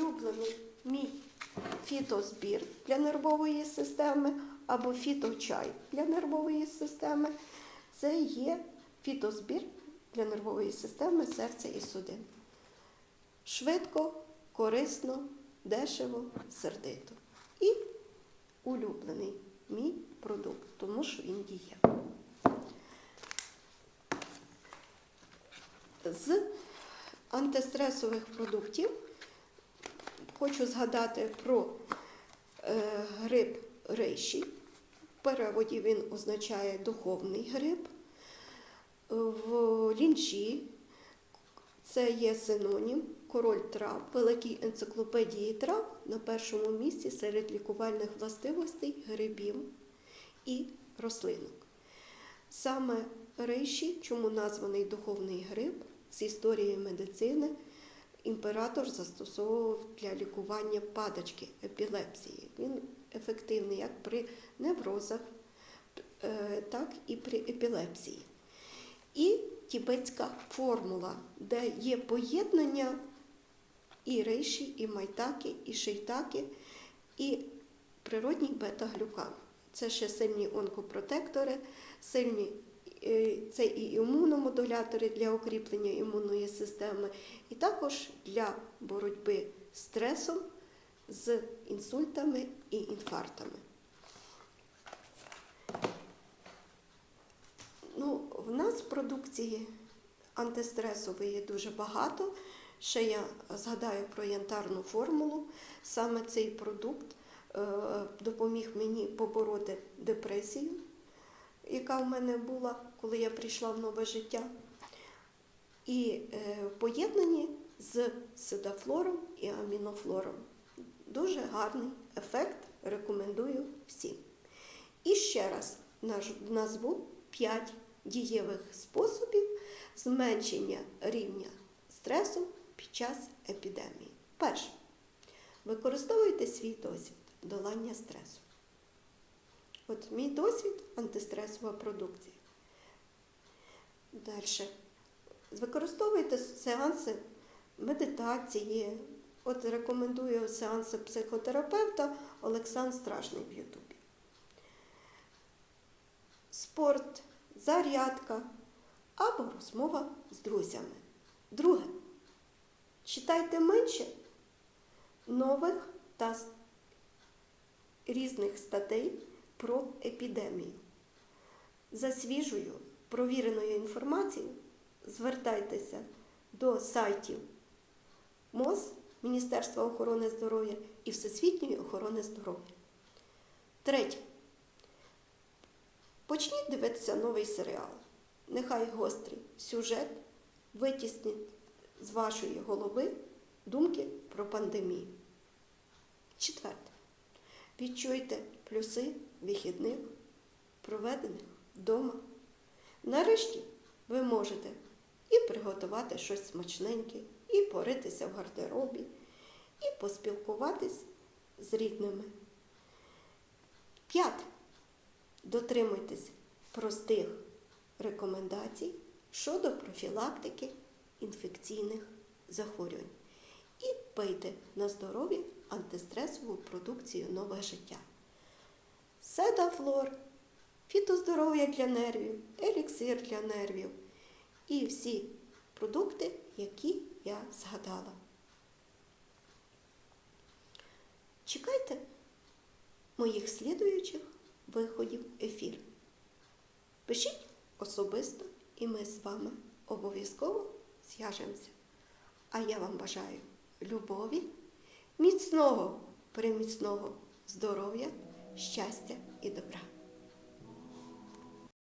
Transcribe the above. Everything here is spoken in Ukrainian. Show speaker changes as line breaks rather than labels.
улюблений мій фітозбір для нервової системи або фіточай для нервової системи. Це є фітозбір для нервової системи серця і судин. Швидко, корисно, дешево, сердито. І улюблений мій продукт, тому що він діє. З антистресових продуктів хочу згадати про е, гриб рейші. В переводі він означає духовний гриб. В лінчі це є синонім король трав, великій енциклопедії трав на першому місці серед лікувальних властивостей грибів і рослинок. Саме рейші, чому названий духовний гриб, з історії медицини імператор застосовував для лікування падачки, епілепсії. Він ефективний як при неврозах, е, так і при епілепсії. І тібетська формула, де є поєднання і рейші, і майтаки, і шейтаки, і природній бета-глюкан. Це ще сильні онкопротектори, сильні це і імуномодулятори для укріплення імунної системи, і також для боротьби з стресом, з інсультами і інфарктами. Ну, в нас продукції антистресової є дуже багато. Ще я згадаю про янтарну формулу. Саме цей продукт е, допоміг мені побороти депресію, яка в мене була, коли я прийшла в нове життя. І е, в з седафлором і амінофлором. Дуже гарний ефект, рекомендую всім. І ще раз назву 5 дієвих способів зменшення рівня стресу під час епідемії. Перше. Використовуйте свій досвід долання стресу. От мій досвід антистресова продукція. Далі. Використовуйте сеанси медитації. От рекомендую сеанси психотерапевта Олександр Страшний в Ютубі. Спорт, зарядка або розмова з друзями. Друге. Читайте менше нових та різних статей про епідемію. За свіжою провіреною інформацією звертайтеся до сайтів МОЗ, Міністерства охорони здоров'я і Всесвітньої охорони здоров'я. Третє. Почніть дивитися новий серіал. Нехай гострий сюжет витіснить з вашої голови думки про пандемію. Четверте. Відчуйте плюси вихідних, проведених вдома. Нарешті ви можете і приготувати щось смачненьке, і поритися в гардеробі, і поспілкуватись з рідними. П'яте. Дотримуйтесь простих рекомендацій щодо профілактики інфекційних захворювань. Пийте на здоров'я антистресову продукцію нове життя. Седафлор, фітоздоров'я для нервів, еліксир для нервів і всі продукти, які я згадала. Чекайте моїх слідуючих виходів ефір. Пишіть особисто, і ми з вами обов'язково зв'яжемося. А я вам бажаю любові, міцного, приміцного здоров'я, щастя і добра.